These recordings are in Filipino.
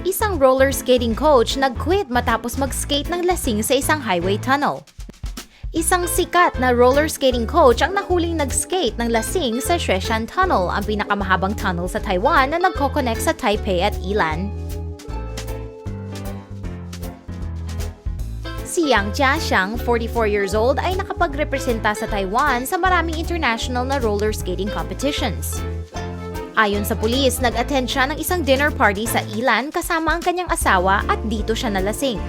Isang roller skating coach nag-quit matapos mag-skate ng lasing sa isang highway tunnel. Isang sikat na roller skating coach ang nahuling nag-skate ng lasing sa Sheshan Tunnel, ang pinakamahabang tunnel sa Taiwan na nagko-connect sa Taipei at Ilan. Si Yang Jiaxiang, 44 years old, ay nakapagrepresenta sa Taiwan sa maraming international na roller skating competitions. Ayon sa pulis, nag-attend siya ng isang dinner party sa Ilan kasama ang kanyang asawa at dito siya nalasing.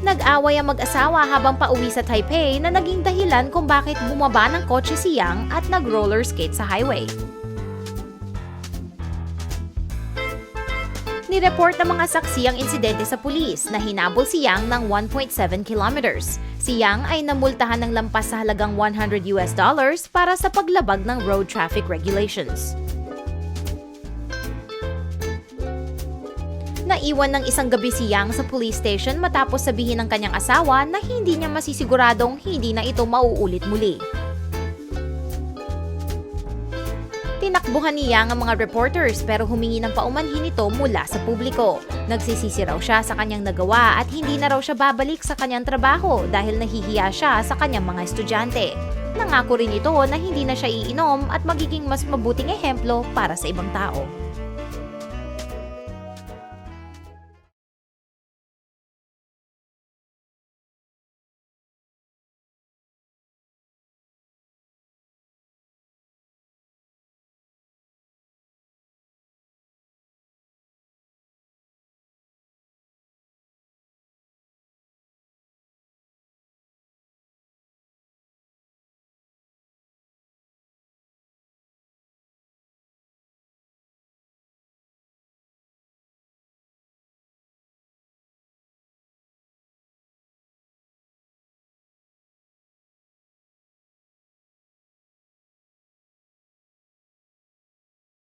Nag-away ang mag-asawa habang pauwi sa Taipei na naging dahilan kung bakit bumaba ng kotse si Yang at nag-roller skate sa highway. Nireport ng mga saksi ang insidente sa pulis na hinabol si Yang ng 1.7 kilometers. Si Yang ay namultahan ng lampas sa halagang 100 US dollars para sa paglabag ng road traffic regulations. Naiwan ng isang gabi si Yang sa police station matapos sabihin ng kanyang asawa na hindi niya masisiguradong hindi na ito mauulit muli. Tinakbuhan ni Yang ang mga reporters pero humingi ng paumanhin ito mula sa publiko. Nagsisisi raw siya sa kanyang nagawa at hindi na raw siya babalik sa kanyang trabaho dahil nahihiya siya sa kanyang mga estudyante. Nangako rin ito na hindi na siya iinom at magiging mas mabuting ehemplo para sa ibang tao.